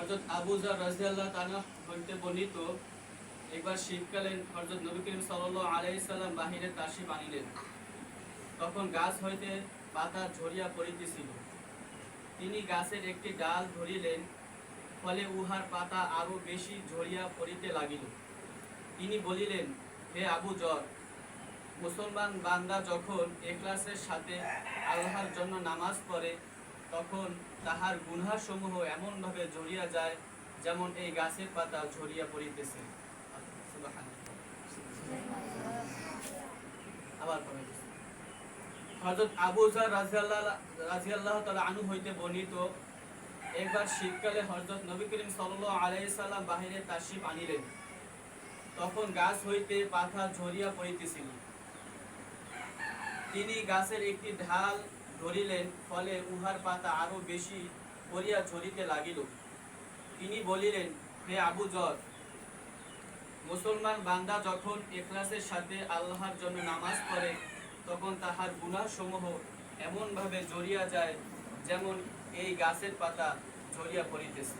হযরত আবু যর রাদিয়াল্লাহু তাআলা হইতে বর্ণিত, একবার শীতকালে হযরত নবী করিম সাল্লাল্লাহু আলাইহি সাল্লাম বাহিরে তাশরিফ আনিলেন। তখন গাছ হইতে পাতা ঝরিয়া পড়িতেছিল। তিনি গাছের একটি ডাল ধরিলেন, ফলে উহার পাতা আরও বেশি ঝরিয়া পড়িতে লাগিল। তিনি বলিলেন, হে আবু জর মুসলমান বান্দা যখন এখলাসের সাথে আল্লাহর জন্য নামাজ পড়ে তখন তাহার গুনহাসমূহ এমনভাবে ঝরিয়া যায় যেমন এই গাছের পাতা ঝরিয়া পড়িতেছে। আবার পড়াইতেছে হযরত আবু যর রাদিয়াল্লাহু রাদিয়াল্লাহু তাআলা আনহু হইতে বর্ণিত, একবার শীতকালে হযরত নবী করিম সাল্লাল্লাহু আলাইহি সাল্লাম বাহিরে আনিলেন। তখন গাছ হইতে পাতা ঝরিয়া পড়িতেছিল। তিনি গাছের একটি ঢাল ধরিলেন ফলে উহার পাতা আরও বেশি করিয়া ঝরিতে লাগিল। তিনি বলিলেন, হে আবু জর, মুসলমান বান্দা যখন এখলাসের সাথে আল্লাহর জন্য নামাজ পড়ে, তখন তাহার গুনাহ সমূহ এমনভাবে জড়িয়া যায় যেমন এই গাছের পাতা ঝরিয়া পড়িতেছে।